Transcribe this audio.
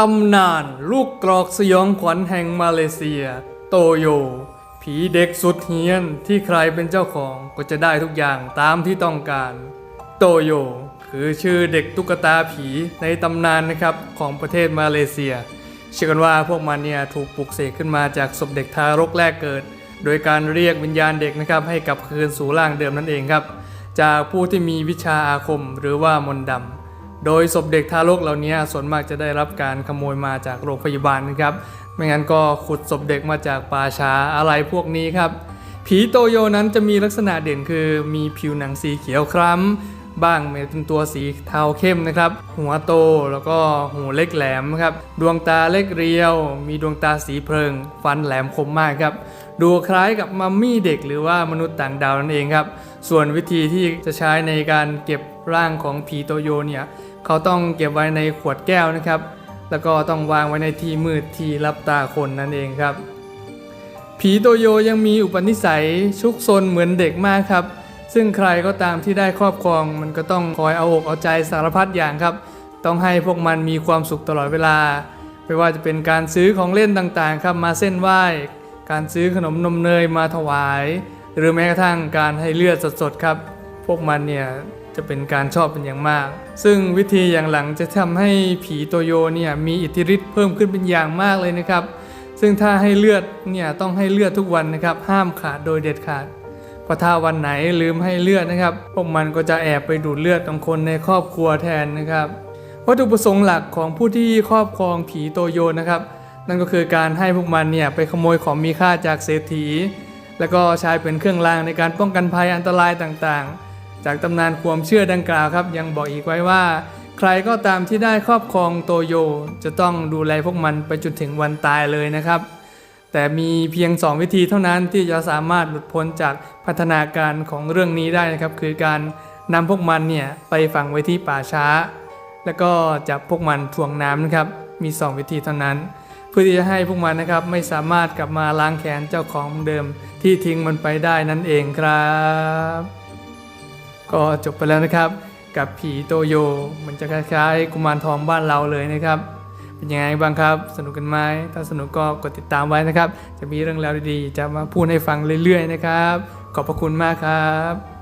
ตำนานลูกกรอกสยองขวัญแห่งมาเลเซีย โตโย ผีเด็กสุดเฮี้ยนที่ใครเป็นเจ้าของก็จะได้ทุกอย่างตามที่ต้องการ โตโย คือชื่อเด็กตุ๊กตาผีในตำนานนะครับของประเทศมาเลเซีย เชื่อกันว่าพวกมันเนี่ยถูกปลุกเสกขึ้นมาจากศพเด็กทารกแรกเกิด โดยการเรียกวิญญาณเด็กนะครับให้กลับคืนสู่ร่างเดิมนั่นเองครับ จากผู้ที่มีวิชาอาคมหรือว่ามนต์ดำ โดยศพเด็กทารกเหล่านี้ส่วนมากจะได้รับการขโมยมาจากโรงพยาบาลนะครับ ไม่งั้นก็ขุดศพเด็กมาจากป่าช้าอะไรพวกนี้ครับ ผีโตโยนั้นจะมีลักษณะเด่นคือมีผิวหนังสีเขียวคล้ำ บ้างเป็นตัวสีเทาเข้มนะครับ หัวโตแล้วก็หูเล็กแหลมครับ ดวงตาเล็กเรียว มีดวงตาสีเพลิง ฟันแหลมคมมากครับ ดูคล้ายกับมัมมี่เด็กหรือว่ามนุษย์ต่างดาวนั่นเองครับ ส่วนวิธีที่จะใช้ในการเก็บร่างของผีโตโยเนี่ย เขาต้องเก็บไว้ในขวดแก้วนะครับ แล้วก็ต้องวางไว้ในที่มืดที่รับตาคนนั่นเองครับ ผีโตโยยังมีอุปนิสัยชุกซนเหมือนเด็กมากครับ ซึ่งใครก็ตามที่ได้ครอบครอง มันก็ต้องคอยเอาอกเอาใจสารพัดอย่างครับ ต้องให้พวกมันมีความสุขตลอดเวลา ไม่ว่าจะเป็นการซื้อของเล่นต่างๆ ครับมาเส้นไหว้ การซื้อขนมนมเนยมาถวาย หรือแม้กระทั่งการให้เลือดสดๆครับ พวกมันเนี่ยจะเป็นการชอบเป็นอย่างมาก ซึ่งวิธีอย่างหลังจะทำให้ผีโตโยเนี่ยมีอิทธิฤทธิ์เพิ่มขึ้นเป็นอย่างมากเลยนะครับ ซึ่งถ้าให้เลือดเนี่ยต้องให้เลือดทุกวันนะครับ ห้ามขาดโดยเด็ดขาด พราะถ้าวันไหนลืมให้เลือดนะครับ พวกมันก็จะแอบไปดูดเลือดของคนในครอบครัวแทนนะครับ วัตถุประสงค์หลักของผู้ที่ครอบครองผีโตโยนะครับ นั่นก็คือการให้พวกมันเนี่ยไปขโมยของมีค่าจากเศรษฐี แล้วก็ใช้เป็นเครื่องรางในการป้องกันภัยอันตรายต่างๆ จากตำนานความเชื่อดังกล่าวครับยังบอกอีกไว้ว่า ใครก็ตามที่ได้ครอบครองโตโย จะต้องดูแลพวกมันไปจนถึงวันตายเลยนะครับ แต่มีเพียง 2 วิธีเท่านั้นที่จะสามารถหลุดพ้นจากพัฒนาการของเรื่องนี้ได้นะครับ คือการนำพวกมันเนี่ยไปฝังไว้ที่ป่าช้า แล้วก็จับพวกมันถ่วงน้ำนะครับมี 2 วิธีเท่านั้น เพื่อที่จะให้พวกมันนะครับไม่สามารถกลับมาล้างแค้นเจ้าของเดิม ที่ทิ้งมันไปได้นั่นเองครับ ก็จบไปแล้วนะครับ กับผีโตโย มันจะคล้ายๆกุมารทองบ้านเราเลยนะครับ เป็นยังไงบ้างครับ สนุกกันไหมถ้าสนุกก็กดติดตามไว้นะครับ จะมีเรื่องราวดีๆ จะมาพูดให้ฟังเรื่อยๆนะครับ ขอบพระคุณมากครับ